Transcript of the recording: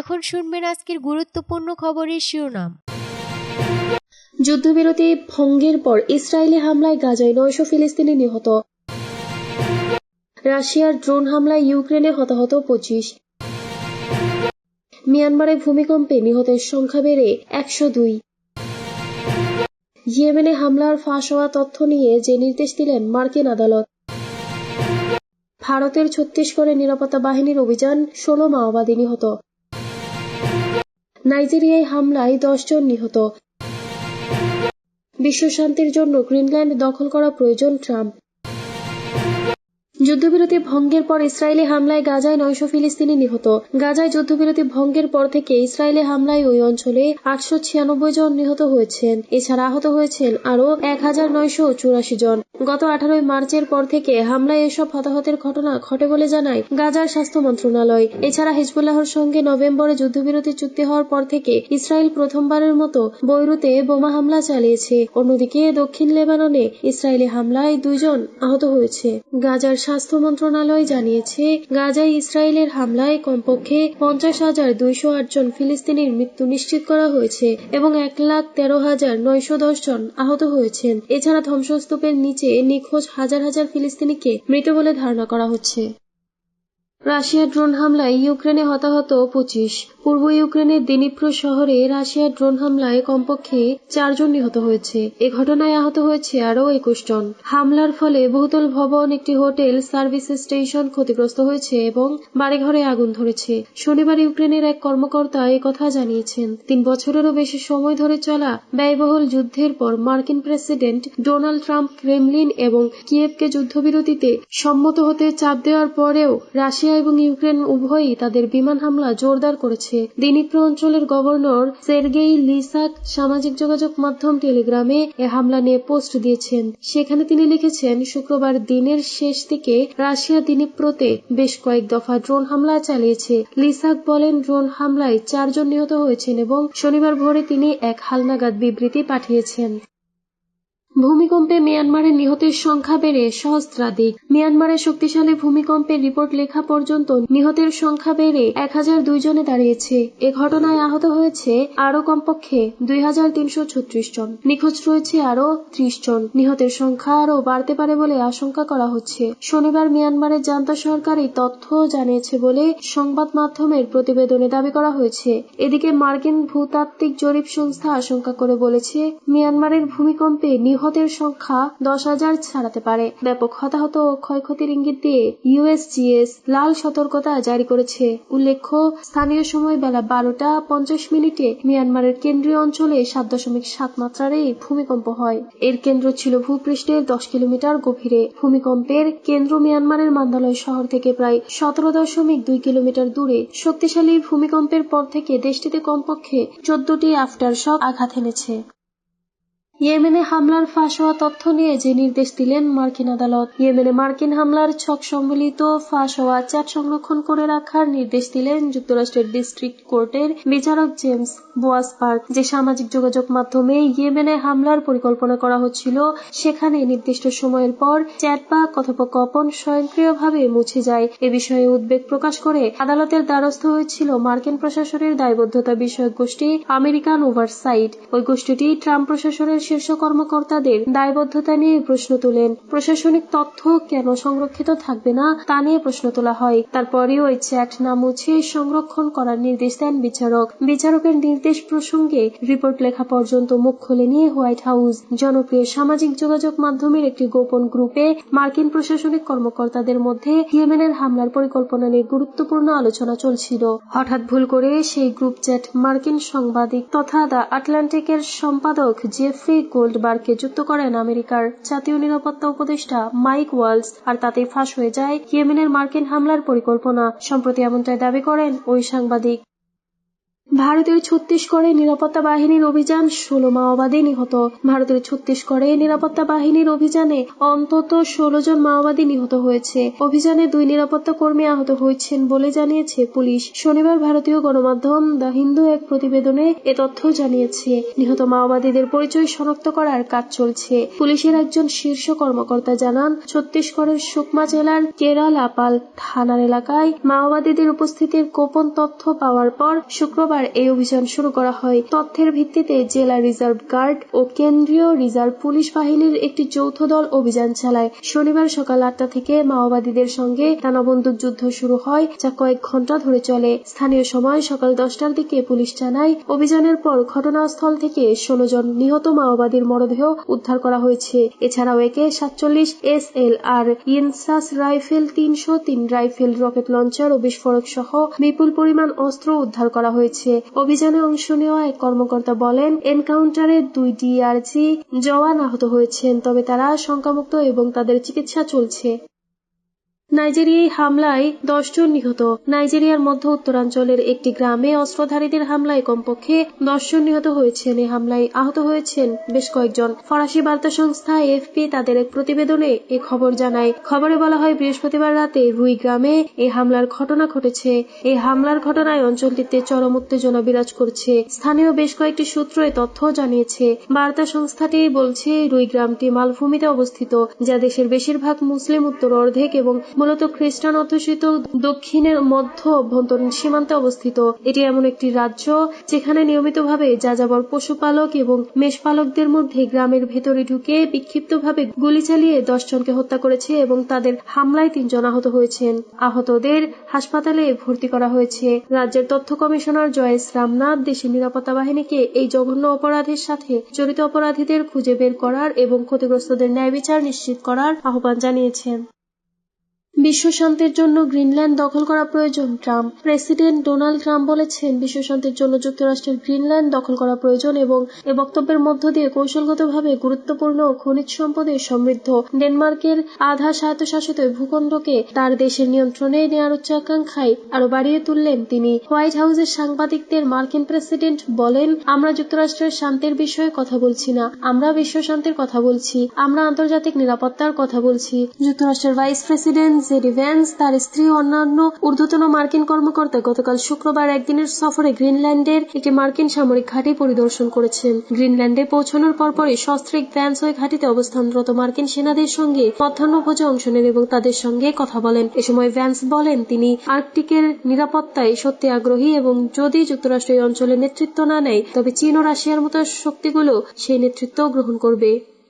এখন শুনবেন আজকের গুরুত্বপূর্ণ খবরের শিরোনাম। যুদ্ধবিরতি ভঙ্গের পর ইসরায়েলি হামলায় গাজায় নয়শো ফিলিস্তিনি নিহত। রাশিয়ার ড্রোন হামলায় ইউক্রেনে হতাহত পঁচিশ। মিয়ানমারে ভূমিকম্পে নিহতের সংখ্যা বেড়ে একশো দুই। ইয়েমেনে হামলার ফাঁস হওয়া তথ্য নিয়ে যে নির্দেশ দিলেন মার্কিন আদালত। ভারতের ছত্তিশগড়ে নিরাপত্তা বাহিনীর অভিযান ষোলো মাওবাদী নিহত। নাইজেরিয়ায় হামলায় দশজন নিহত। বিশ্বশান্তির জন্য গ্রিনল্যান্ড দখল করা প্রয়োজন ট্রাম্প। যুদ্ধবিরতি ভঙ্গের পর ইসরায়েলি হামলায় গাজায় নয়শো ফিলিস্তিনি নিহত। গাজায় যুদ্ধবিরতি ভঙ্গের পর থেকে ইসরায়েলি হামলায় ওই অঞ্চলে আটশো ছিয়ানব্বই জন নিহত হয়েছেন। এছাড়া আহত হয়েছেন আরও এক হাজার নয়শো চুরাশি জন। গত আঠারোই মার্চের পর থেকে হামলায় এসব হতাহতের ঘটনা ঘটে বলে জানায় গাজার স্বাস্থ্য মন্ত্রণালয়। এছাড়া হিজবুল্লাহর সঙ্গে নভেম্বরে যুদ্ধবিরতি চুক্তি হওয়ার পর থেকে ইসরায়েল প্রথমবারের মতো বৈরুতে বোমা হামলা চালিয়েছে। অন্যদিকে দক্ষিণ লেবাননে ইসরায়েলি হামলায় দুইজন আহত হয়েছে। গাজার স্বাস্থ্য মন্ত্রণালয় জানিয়েছে, গাজায় ইসরায়েলের হামলায় কমপক্ষে পঞ্চাশ হাজার দুইশো জন ফিলিস্তিনির মৃত্যু নিশ্চিত করা হয়েছে এবং এক লাখ তেরো হাজার নয়শো দশ জন আহত হয়েছেন। এছাড়া ধ্বংসস্তূপের নিচে নিখোঁজ হাজার হাজার ফিলিস্তিনিকে মৃত বলে ধারণা করা হচ্ছে। রাশিয়ার ড্রোন হামলায় ইউক্রেনে হতাহত পঁচিশ। পূর্ব ইউক্রেনের দিনিপ্রো শহরে রাশিয়ার ড্রোন হামলায় কমপক্ষে চারজন নিহত হয়েছে। এ ঘটনায় আহত হয়েছে আরও একুশ জন। হামলার ফলে বহুতল ভবন, একটি হোটেল, সার্ভিস স্টেশন ক্ষতিগ্রস্ত হয়েছে এবং বাড়িঘরে আগুন ধরেছে। শনিবার ইউক্রেনের এক কর্মকর্তা কথা জানিয়েছেন। তিন বছরেরও বেশি সময় ধরে চলা ব্যয়বহুল যুদ্ধের পর মার্কিন প্রেসিডেন্ট ডোনাল্ড ট্রাম্প ক্রেমলিন এবং কিয়েভকে যুদ্ধবিরতিতে সম্মত হতে চাপ দেওয়ার পরেও রাশিয়া এবং ইউক্রেন উভয়ই তাদের বিমান হামলা জোরদার করেছে। দিনিপ্র অঞ্চলের গভর্নর সের্গেই লিসাক সামাজিক যোগাযোগ মাধ্যম টেলিগ্রামে এ হামলা নিয়ে পোস্ট দিয়েছেন। সেখানে তিনি লিখেছেন, শুক্রবার দিনের শেষ দিকে রাশিয়া দিনিপ্রতে বেশ কয়েক দফা ড্রোন হামলা চালিয়েছে। লিসাক বলেন, ড্রোন হামলায় চারজন নিহত হয়েছেন এবং শনিবার ভোরে তিনি এক হালনাগাদ বিবৃতি পাঠিয়েছেন। ভূমিকম্পে মিয়ানমারের নিহতের সংখ্যা বেড়ে সহস্রাধিক। মিয়ানমারের শক্তিশালী ভূমিকম্পের রিপোর্ট লেখা পর্যন্ত নিহতের সংখ্যা বেড়ে এক হাজার দুই জনে দাঁড়িয়েছে। এ ঘটনায় আহত হয়েছে আরও কমপক্ষে দুই হাজার তিনশো ছত্রিশ জন। নিখোঁজ রয়েছে আরও ত্রিশ জন। নিহতের সংখ্যা আরও বাড়তে পারে বলে আশঙ্কা করা হচ্ছে। শনিবার মিয়ানমারের জান্তা সরকার এই তথ্য জানিয়েছে বলে সংবাদ মাধ্যমের প্রতিবেদনে দাবি করা হয়েছে। এদিকে মার্কিন ভূতাত্ত্বিক জরিপ সংস্থা আশঙ্কা করে বলেছে, মিয়ানমারের ভূমিকম্পে নিহত নিহতের সংখ্যা দশ হাজার ছাড়াতে পারে। ব্যাপক হতাহত ও ক্ষয়ক্ষতির ইঙ্গিত দিয়ে ইউএসজিএস লাল সতর্কতা জারি করেছে। উল্লেখ্য, স্থানীয় সময় বেলা বারোটা পঞ্চাশ মিনিটে মিয়ানমারের কেন্দ্রীয় অঞ্চলে সাত দশমিক সাত মাত্রার এই ভূমিকম্প হয়। এর কেন্দ্র ছিল ভূপৃষ্ঠের দশ কিলোমিটার গভীরে। ভূমিকম্পের কেন্দ্র মিয়ানমারের মান্দালয় শহর থেকে প্রায় সতেরো দশমিক দুই কিলোমিটার দূরে। শক্তিশালী ভূমিকম্পের পর থেকে দেশটিতে কমপক্ষে চোদ্দটি আফটার শক আঘাত এনেছে। ইয়েমেনে হামলার ফাঁস হওয়া তথ্য নিয়ে যে নির্দেশ দিলেন মার্কিন আদালত, ইয়েমেনে মার্কিন হামলার ছক সম্মিলিত ফাঁস হওয়া চ্যাট সংরক্ষণ করে রাখার নির্দেশ দিলেন যুক্তরাষ্ট্রের ডিস্ট্রিক্ট কোর্টের বিচারক জেমস বোয়াসবার্গ যে সামাজিক যোগাযোগ মাধ্যমে ইয়েমেনে হামলার পরিকল্পনা করা হচ্ছিল, সেখানে নির্দিষ্ট সময়ের পর চ্যাট বা কথোপকথন স্বয়ংক্রিয়ভাবে মুছে যায়। এ বিষয়ে উদ্বেগ প্রকাশ করে আদালতের দ্বারস্থ হয়েছিল মার্কিন প্রশাসনের দায়বদ্ধতা বিষয়ক গোষ্ঠী আমেরিকান ওভারসাইট। ওই গোষ্ঠীটি ট্রাম্প প্রশাসনের শীর্ষ কর্মকর্তাদের দায়বদ্ধতা নিয়ে প্রশ্ন তোলেন। প্রশাসনিক তথ্য কেন সংরক্ষিত থাকবে না তা নিয়ে প্রশ্ন তোলা হয়। তারপরে ওই চ্যাট না মুছে সংরক্ষণ করার নির্দেশ দেন বিচারক। বিচারকের নির্দেশ প্রসঙ্গে রিপোর্ট লেখা পর্যন্ত মুখ খুলেনি হোয়াইট হাউস জনপ্রিয় সামাজিক যোগাযোগ মাধ্যমের একটি গোপন গ্রুপে মার্কিন প্রশাসনিক কর্মকর্তাদের মধ্যে ইয়েমেনের হামলার পরিকল্পনা নিয়ে গুরুত্বপূর্ণ আলোচনা চলছিল। হঠাৎ ভুল করে সেই গ্রুপ চ্যাট মার্কিন সাংবাদিক তথা দ্য আটলান্টিকের সম্পাদক জেফ্রি গোল্ডবার্গকে যুক্ত করেন আমেরিকার জাতীয় নিরাপত্তা উপদেষ্টা মাইক ওয়ালস, আর তাতে ফাঁস হয়ে যায় ইয়েমেনের মার্কিন হামলার পরিকল্পনা। সম্প্রতি এমনটাই দাবি করেন ওই সাংবাদিক। ভারতের ছত্তিশগড়ে নিরাপত্তা বাহিনীর অভিযান ষোলো মাওবাদী নিহত। ভারতের ছত্তিশগড়ে নিরাপত্তা বাহিনীর অভিযানে অন্তত ষোলো জন মাওবাদী নিহত হয়েছে। অভিযানে দুই নিরাপত্তা কর্মী আহত হয়েছেন বলে জানিয়েছে পুলিশ। শনিবার ভারতীয় গণমাধ্যম দ্য হিন্দু এক প্রতিবেদনে এ তথ্য জানিয়েছে। নিহত মাওবাদীদের পরিচয় শনাক্ত করার কাজ চলছে। পুলিশের একজন শীর্ষ কর্মকর্তা জানান, ছত্তিশগড়ের সুকমা জেলার কেরালাপাল থানার এলাকায় মাওবাদীদের উপস্থিতির গোপন তথ্য পাওয়ার পর শুক্রবার এই অভিযান শুরু করা হয়। তথ্যের ভিত্তিতে জেলা রিজার্ভ গার্ড ও কেন্দ্রীয় রিজার্ভ পুলিশ বাহিনীর একটি যৌথ দল অভিযান চালায়। শনিবার সকাল আটটা থেকে মাওবাদীদের সঙ্গে টানা বন্দুক যুদ্ধ শুরু হয়, যা কয়েক ঘণ্টা ধরে চলে। স্থানীয় সময় সকাল দশটার দিকে পুলিশ জানায়, অভিযানের পর ঘটনাস্থল থেকে ষোলো জন নিহত মাওবাদীর মরদেহ উদ্ধার করা হয়েছে। এছাড়াও একে সাতচল্লিশ S L R, INSAS rifle তিনশো, তিন রাইফেল রকেট লঞ্চার ও বিস্ফোরক সহ বিপুল পরিমাণ অস্ত্র উদ্ধার করা হয়েছে। অভিযানে অংশ নেওয়া এক কর্মকর্তা বলেন, এনকাউন্টারে দুই ডিআরজি জওয়ান আহত হয়েছেন, তবে তারা শঙ্কামুক্ত এবং তাদের চিকিৎসা চলছে। নাইজেরিয়ায় হামলায় দশজন নিহত। নাইজেরিয়ার মধ্য উত্তরাঞ্চলের একটি গ্রামে অস্ত্রধারীদের হামলায় কমপক্ষে দশজন নিহত হয়েছেন। এই হামলায় আহত হয়েছেন বেশ কয়েকজন। ফরাসি বার্তা সংস্থা এফপি তাদের এক প্রতিবেদনে এ খবর জানায়। খবরে বলা হয়, বৃহস্পতিবার রাতে রুই গ্রামে এই হামলার ঘটনা ঘটেছে। এই হামলার ঘটনায় অঞ্চলটিতে চরম উত্তেজনা বিরাজ করছে। স্থানীয় বেশ কয়েকটি সূত্র এ তথ্য জানিয়েছে। বার্তা সংস্থাটি বলছে, রুই গ্রামটি মালভূমিতে অবস্থিত, যা দেশের বেশিরভাগ মুসলিম উত্তর অর্ধেক এবং মূলত খ্রিস্টান অধ্যুষিত দক্ষিণের মধ্য অভ্যন্তরীণ সীমান্তে অবস্থিত। এটি এমন একটি রাজ্য যেখানে নিয়মিতভাবে যাযাবর পশুপালক এবং মেষপালকদের মধ্যে গ্রামের ভেতরে ঢুকে বিক্ষিপ্তভাবে গুলি চালিয়ে দশ জনকে হত্যা করেছে এবং তাদের হামলায় তিনজন আহত হয়েছেন। আহতদের হাসপাতালে ভর্তি করা হয়েছে। রাজ্যের তথ্য কমিশনার জয়েশ রামনাথ দেশের নিরাপত্তা বাহিনীকে এই জঘন্য অপরাধের সাথে জড়িত অপরাধীদের খুঁজে বের করার এবং ক্ষতিগ্রস্তদের ন্যায় বিচার নিশ্চিত করার আহ্বান জানিয়েছেন। বিশ্ব শান্তির জন্য গ্রিনল্যান্ড দখল করা প্রয়োজন, ট্রাম্প। প্রেসিডেন্ট ডোনাল্ড ট্রাম্প বলেছেন বিশ্ব শান্তির জন্য যুক্তরাষ্ট্রের গ্রিনল্যান্ড দখল করা প্রয়োজন এবং এ বক্তব্যের মধ্য দিয়ে কৌশলগতভাবে গুরুত্বপূর্ণ খনিজ সম্পদে সমৃদ্ধ। ডেনমার্কের আধা স্বায়ত্তশাসিত ভূখণ্ডকে তার দেশের নিয়ন্ত্রণে নেওয়ার উচ্চাকাঙ্ক্ষায় আরও বাড়িয়ে তুললেন তিনি। হোয়াইট হাউসের সাংবাদিকদের মার্কিন প্রেসিডেন্ট বলেন, আমরা যুক্তরাষ্ট্রের শান্তির বিষয়ে কথা বলছি না। আমরা বিশ্ব শান্তির কথা বলছি। আমরা আন্তর্জাতিক নিরাপত্তার কথা বলছি। যুক্তরাষ্ট্রের ভাইস প্রেসিডেন্ট জেডি ভ্যান্স তার স্ত্রী অন্যান্য ঊর্ধ্বতন মার্কিন কর্মকর্তা গতকাল শুক্রবার একদিনের সফরে গ্রিনল্যান্ডের একটি মার্কিন সামরিক ঘাঁটি পরিদর্শন করেছেন। গ্রিনল্যান্ডে পৌঁছানোর পরপরই সস্ত্রিক ভ্যান্স ওই ঘাঁটিতে অবস্থানরত মার্কিন সেনাদের সঙ্গে মধ্যাহ্নভোজে অংশ নেন এবং তাদের সঙ্গে কথা বলেন। এ সময় ভ্যান্স বলেন, তিনি আর্কটিকের নিরাপত্তায় সত্যি আগ্রহী এবং যদি যুক্তরাষ্ট্র এই অঞ্চলে নেতৃত্ব না নেয়, তবে চীন ও রাশিয়ার মতো শক্তিগুলো সেই নেতৃত্ব গ্রহণ করবে।